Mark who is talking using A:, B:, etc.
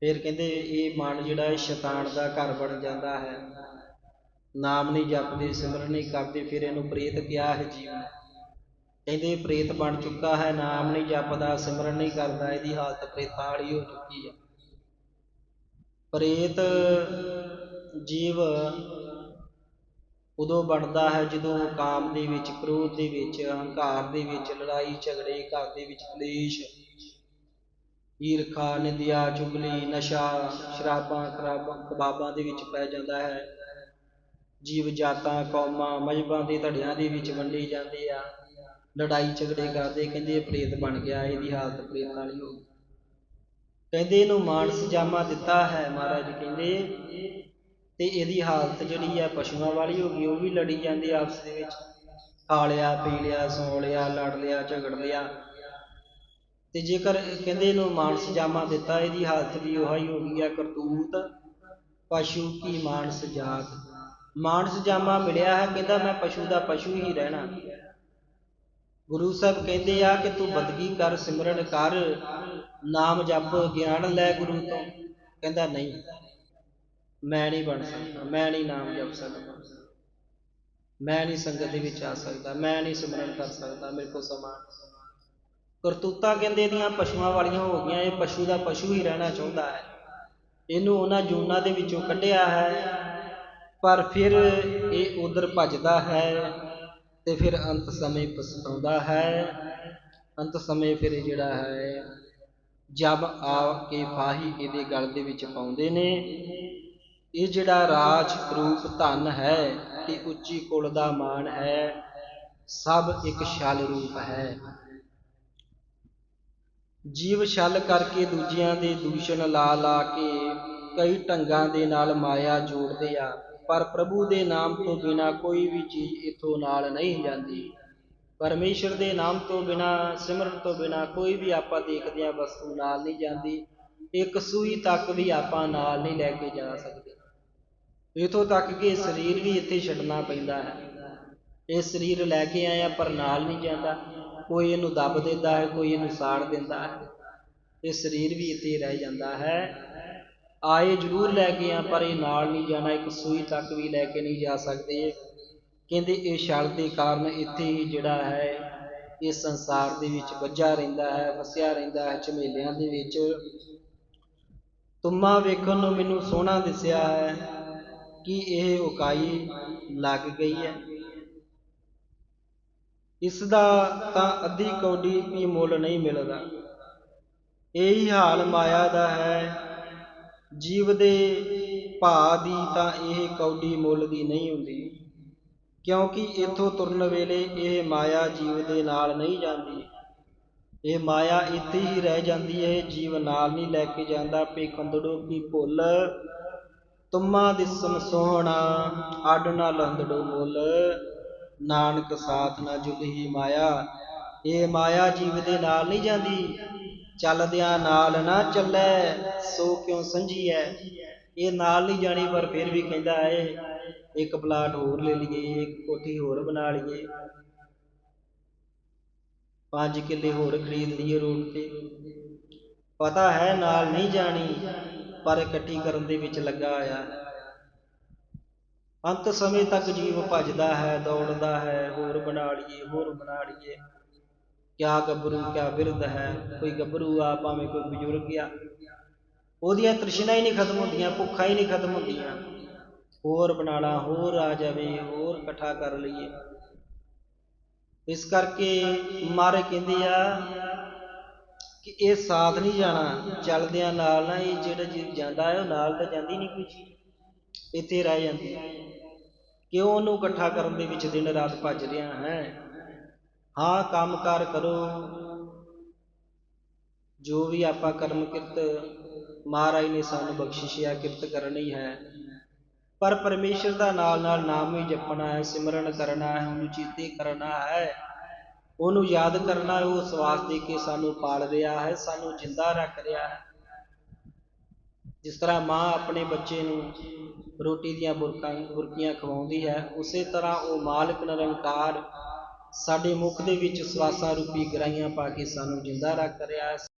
A: ਫਿਰ ਕਹਿੰਦੇ ਇਹ ਮਨ ਜਿਹੜਾ ਇਹ ਸ਼ੈਤਾਨ ਦਾ ਘਰ ਬਣ ਜਾਂਦਾ ਹੈ। ਨਾਮ ਨਹੀਂ ਜਪਦੇ, ਸਿਮਰਨ ਨਹੀਂ ਕਰਦੇ, ਫਿਰ ਇਹਨੂੰ ਪ੍ਰੇਤ ਕਿਹਾ ਹੈ ਜੀਵਨ। ਕਹਿੰਦੇ ਪ੍ਰੇਤ ਬਣ ਚੁੱਕਾ ਹੈ, ਨਾਮ ਨਹੀਂ ਜਪਦਾ, ਸਿਮਰਨ ਨਹੀਂ ਕਰਦਾ, ਇਹਦੀ ਹਾਲਤ ਪ੍ਰੇਤਾਂ ਵਾਲੀ ਹੋ ਚੁੱਕੀ ਹੈ। ਪ੍ਰੇਤ ਜੀਵ ਉਦੋਂ ਬਣਦਾ ਹੈ ਜਦੋਂ ਕਾਮ ਦੇ ਵਿੱਚ, ਕ੍ਰੋਧ ਦੇ ਵਿੱਚ ਹੰਕਾਰ ਦੇ ਵਿੱਚ, ਲੜਾਈ, ਝਗੜੇ, ਘਰ ਦੇ ਵਿੱਚ, ਕਲੇਸ਼ ਈਰਖਾ ਨਿੰਦਿਆ ਚੁਗਲੀ, ਨਸ਼ਾ, ਸ਼ਰਾਬਾਂ, ਖਰਾਬਾਂ, ਕਬਾਬਾਂ ਦੇ ਵਿੱਚ ਪੈ ਜਾਂਦਾ ਹੈ। ਜੀਵ ਜਾਤਾਂ, ਕੌਮਾਂ, ਮਜ਼ਹਬਾਂ ਦੇ ਧੜਿਆਂ ਦੇ ਵਿੱਚ ਵੰਡੀ ਜਾਂਦੇ ਆ। ਲੜਾਈ ਝਗੜੇ ਕਰਦੇ ਕਹਿੰਦੇ ਪ੍ਰੇਤ ਬਣ ਗਿਆ, ਇਹਦੀ ਹਾਲਤ ਪ੍ਰੇਤ ਵਾਲੀ ਹੋ ਗਈ। ਕਹਿੰਦੇ ਇਹਨੂੰ ਮਾਨਸ ਜਾਮਾ ਦਿੱਤਾ ਹੈ, ਮਹਾਰਾਜ ਕਹਿੰਦੇ। ਤੇ ਇਹਦੀ ਹਾਲਤ ਜਿਹੜੀ ਆ ਪਸ਼ੂਆਂ ਵਾਲੀ ਹੋ ਗਈ, ਉਹ ਵੀ ਲੜੀ ਜਾਂਦੇ ਆਪਸ ਦੇ ਵਿੱਚ। ਖਾ ਲਿਆ, ਪੀ ਲਿਆ, ਸੌ ਲਿਆ, ਲੜ ਲਿਆ, ਝਗੜ ਲਿਆ। ਤੇ ਜੇਕਰ ਕਹਿੰਦੇ ਇਹਨੂੰ ਮਾਨਸ ਜਾਮਾ ਦਿੱਤਾ, ਇਹਦੀ ਹਾਲਤ ਵੀ ਉਹੀ ਹੋ ਗਈ ਆ ਕਰਤੂਤ। ਪਸ਼ੂ ਕੀ ਮਾਨਸ ਜਾਤ? ਮਾਨਸ ਜਾਮਾ ਮਿਲਿਆ ਹੈ, ਕਹਿੰਦਾ ਮੈਂ ਪਸ਼ੂ ਦਾ ਪਸ਼ੂ ਹੀ ਰਹਿਣਾ। ਗੁਰੂ ਸਾਹਿਬ ਕਹਿੰਦੇ ਆ ਕਿ ਤੂੰ ਬੰਦਗੀ ਕਰ, ਸਿਮਰਨ ਕਰ, ਨਾਮ ਜਪ, ਗਿਆਨ ਲੈ ਗੁਰੂ ਤੋਂ। ਕਹਿੰਦਾ ਨਹੀਂ, ਮੈਂ ਨਹੀਂ ਬਣ ਸਕਦਾ, ਮੈਂ ਨਹੀਂ ਨਾਮ ਜਪ ਸਕਦਾ। ਮੈਂ ਨਹੀਂ ਸੰਗਤ ਦੇ ਵਿੱਚ ਆ ਸਕਦਾ, ਮੈਂ ਨਹੀਂ ਸਿਮਰਨ ਕਰ ਸਕਦਾ ਮੇਰੇ ਕੋਲ ਸਮਾਂ। ਕਰਤੂਤਾਂ ਕਹਿੰਦੇ ਇਹਦੀਆਂ ਪਸ਼ੂਆਂ ਵਾਲੀਆਂ ਹੋ ਗਈਆਂ, ਇਹ ਪਸ਼ੂ ਦਾ ਪਸ਼ੂ ਹੀ ਰਹਿਣਾ ਚਾਹੁੰਦਾ ਹੈ। ਇਹਨੂੰ ਉਹਨਾਂ ਜੂਨਾਂ ਦੇ ਵਿੱਚੋਂ ਕੱਢਿਆ ਹੈ, ਪਰ ਫਿਰ ਇਹ ਉਧਰ ਭੱਜਦਾ ਹੈ ਤੇ ਫਿਰ ਅੰਤ ਸਮੇਂ ਪਛਤਾਉਂਦਾ ਹੈ। ਅੰਤ ਸਮੇਂ ਫਿਰ ਜਿਹੜਾ ਹੈ, ਜਬ ਆ ਕੇ ਫਾਹੀ ਇਹਦੇ ਗਲ ਦੇ ਵਿੱਚ ਪਾਉਂਦੇ ਨੇ। ਇਹ ਜਿਹੜਾ ਰਾਜ ਰੂਪ ਧਨ ਹੈ ਤੇ ਉੱਚੀ ਕੁਲ ਦਾ ਮਾਣ ਹੈ, ਸਭ ਇੱਕ ਛਲ ਰੂਪ ਹੈ। ਜੀਵ ਛਲ ਕਰਕੇ ਦੂਜਿਆਂ ਦੇ ਦੂਸ਼ਣ ਲਾ ਲਾ ਕੇ ਕਈ ਢੰਗਾਂ ਦੇ ਨਾਲ ਮਾਇਆ ਜੋੜਦੇ ਆ, ਪਰ ਪ੍ਰਭੂ ਦੇ ਨਾਮ ਤੋਂ ਬਿਨਾ ਕੋਈ ਵੀ ਚੀਜ਼ ਇਥੋਂ ਨਾਲ ਨਹੀਂ ਜਾਂਦੀ। ਪਰਮੇਸ਼ਰ ਦੇ ਨਾਮ ਤੋਂ ਬਿਨਾ, ਸਿਮਰਨ ਤੋਂ ਬਿਨਾ ਕੋਈ ਵੀ ਆਪਾਂ ਦੇਖਦੇ ਆ ਵਸਤੂ ਨਾਲ ਨਹੀਂ ਜਾਂਦੀ, ਇੱਕ ਸੂਈ ਤੱਕ ਵੀ ਆਪਾਂ ਨਾਲ ਨਹੀਂ ਲੈ ਕੇ ਜਾ ਸਕਦੇ। ਇਥੋਂ ਤੱਕ ਕਿ ਸਰੀਰ ਵੀ ਇੱਥੇ ਛੱਡਣਾ ਪੈਂਦਾ ਹੈ। ਇਹ ਸਰੀਰ ਲੈ ਕੇ ਆਇਆ, ਪਰ ਨਾਲ ਨਹੀਂ ਜਾਂਦਾ। ਕੋਈ ਇਹਨੂੰ ਦੱਬ ਦਿੰਦਾ ਹੈ, ਕੋਈ ਇਹਨੂੰ ਸਾੜ ਦਿੰਦਾ ਹੈ। ਇਹ ਸਰੀਰ ਵੀ ਇੱਥੇ ਰਹਿ ਜਾਂਦਾ ਹੈ। ਆਏ ਜ਼ਰੂਰ ਲੈ ਕੇ ਆ, ਪਰ ਇਹ ਨਾਲ ਨਹੀਂ ਜਾਣਾ, ਇੱਕ ਸੂਈ ਤੱਕ ਵੀ ਲੈ ਕੇ ਨਹੀਂ ਜਾ ਸਕਦੇ। ਕਹਿੰਦੇ ਇਹ ਛਲ ਦੇ ਕਾਰਨ ਇੱਥੇ ਹੀ ਜਿਹੜਾ ਹੈ, ਇਹ ਸੰਸਾਰ ਦੇ ਵਿੱਚ ਵੱਜਾ ਰਹਿੰਦਾ ਹੈ, ਵਸਿਆ ਰਹਿੰਦਾ ਹੈ, ਝਮੇਲਿਆਂ ਦੇ ਵਿੱਚ। ਤੁਮਾ ਵੇਖਣ ਨੂੰ ਮੈਨੂੰ ਸੋਹਣਾ ਦਿਸਿਆ ਹੈ ਕਿ ਇਹ ਉਕਾਈ ਲੱਗ ਗਈ ਹੈ। ਇਸ ਦਾ ਤਾਂ ਅੱਧੀ ਕੌਡੀ ਵੀ ਮੁੱਲ ਨਹੀਂ ਮਿਲਦਾ। ਇਹੀ ਹਾਲ ਮਾਇਆ ਦਾ ਹੈ। ਜੀਵ ਦੇ ਭਾ ਦੀ ਤਾਂ ਇਹ ਕੌਡੀ ਮੁੱਲ ਦੀ ਨਹੀਂ ਹੁੰਦੀ। ਕਿਉਂਕਿ ਇਥੋਂ ਤੁਰਨ ਵੇਲੇ ਇਹ ਮਾਇਆ ਜੀਵ ਦੇ ਨਾਲ ਨਹੀਂ ਜਾਂਦੀ। ਇਹ ਮਾਇਆ ਇੱਥੇ ਹੀ ਰਹਿ ਜਾਂਦੀ ਹੈ। ਜੀਵ ਨਾਲ ਨਹੀਂ ਲੈ ਕੇ ਜਾਂਦਾ। ਪੇਖੰਦੜੋ ਕੀ ਭੁੱਲ? ਤੁਮਾ ਦਿਸਮ ਸੋਹਣਾ ਆਡ ਨਾ ਲੰਦੜੋ ਮੁੱਲ। ਨਾਨਕ ਸਾਥ ਨਾ ਜੁਗਹੀ ਮਾਇਆ। ਇਹ ਮਾਇਆ ਜੀਵ ਦੇ ਨਾਲ ਨਹੀਂ ਜਾਂਦੀ। ਚੱਲਦਿਆਂ ਨਾਲ ਨਾ ਚੱਲੇ, ਸੋ ਕਿਉਂ ਸੰਝੀਐ ਇਹ ਨਾਲ ਨਹੀਂ ਜਾਣੀ, ਪਰ ਫਿਰ ਵੀ ਕਹਿੰਦਾ ਏ, ਇੱਕ ਪਲਾਟ ਹੋਰ ਲੈ ਲਈਏ, ਇੱਕ ਕੋਠੀ ਹੋਰ ਬਣਾ ਲਈਏ। ਪੰਜ ਕਿੱਲੇ ਹੋਰ ਖਰੀਦ ਲਈਏ ਰੋਡ ਤੇ। ਪਤਾ ਹੈ ਨਾਲ ਨਹੀਂ ਜਾਣੀ, ਪਰ ਇਕੱਠੀ ਕਰਨ ਦੇ ਵਿੱਚ ਲੱਗਾ ਆਇਆ। ਅੰਤ ਸਮੇਂ ਤੱਕ ਜੀਵ ਭੱਜਦਾ ਹੈ, ਦੌੜਦਾ ਹੈ, ਹੋਰ ਬਣਾ ਲਈਏ, ਹੋਰ ਬਣਾ ਲਈਏ। ਕਿਆ ਗੱਭਰੂ, ਕਿਆ ਬਿਰਧ ਹੈ, ਕੋਈ ਗੱਭਰੂ ਆ, ਭਾਵੇਂ ਕੋਈ ਬਜ਼ੁਰਗ ਆ। ਉਹਦੀਆਂ ਤ੍ਰਿਸ਼ਨਾ ਹੀ ਨਹੀਂ ਖਤਮ ਹੁੰਦੀਆਂ, ਭੁੱਖਾ ਹੀ ਨਹੀਂ ਖਤਮ ਹੁੰਦੀਆਂ। ਹੋਰ ਬਣਾ ਲਾ, ਹੋਰ ਆ ਜਾਵੇ, ਹੋਰ ਇਕੱਠਾ ਕਰ ਲਈਏ। ਇਸ ਕਰਕੇ ਮਾਰੇ ਕਹਿੰਦੇ ਆ ਕਿ ਇਹ ਸਾਥ ਨਹੀਂ ਜਾਣਾ, ਚੱਲਦਿਆਂ ਨਾਲ ਨਾ ਇਹ ਜਿਹੜਾ ਜੀ ਜਾਂਦਾ ਹੈ, ਉਹ ਨਾਲ ਤਾਂ ਜਾਂਦੀ ਨਹੀਂ ਕੋਈ ਚੀਜ਼। ਇੱਥੇ ਰਹਿ ਜਾਂਦੀ। ਕਿਉਂ ਉਹਨੂੰ ਇਕੱਠਾ ਕਰਨ ਦੇ ਵਿੱਚ ਦਿਨ ਰਾਤ ਭੱਜ ਰਿਹਾ ਹੈ? ਹਾਂ ਕੰਮਕਾਰ ਕਰੋ ਜੋ ਵੀ ਆਪਾਂ ਕਰਮ ਕਿਰਤ ਮਹਾਰਾਜ ਨੇ ਸਾਨੂੰ ਬਖਸ਼ਿਸ਼ ਆ ਕਿਰਤ ਕਰਨੀ ਹੈ, ਪਰ ਪਰਮੇਸ਼ਰ ਦਾ ਨਾਲ ਨਾਲ ਨਾਮ ਵੀ ਜਪਣਾ ਹੈ, ਸਿਮਰਨ ਕਰਨਾ ਹੈ, ਉਹਨੂੰ ਚੀਤੇ ਕਰਨਾ ਹੈ। ਉਹਨੂੰ ਯਾਦ ਕਰਨਾ ਉਹ ਸਵਾਸ ਦੇ ਕੇ ਸਾਨੂੰ ਪਾਲ ਰਿਹਾ ਹੈ, ਸਾਨੂੰ ਜਿੰਦਾ ਰੱਖ ਰਿਹਾ ਹੈ। ਜਿਸ ਤਰ੍ਹਾਂ ਮਾਂ ਆਪਣੇ ਬੱਚੇ ਨੂੰ ਰੋਟੀ ਦੀਆਂ ਬੁਰਕਾਂ, ਬੁਰਕੀਆਂ ਖਵਾਉਂਦੀ ਹੈ, ਉਸੇ ਤਰ੍ਹਾਂ ਉਹ ਮਾਲਕ ਨਿਰੰਕਾਰ ਸਾਡੇ ਮੁਖ ਦੇ ਵਿੱਚ ਸਵਾਸਾਂ ਰੂਪੀ ਗਰਾਈਆਂ ਪਾ ਕੇ ਸਾਨੂੰ ਜਿੰਦਾ ਰੱਖ ਰਿਹਾ ਹੈ।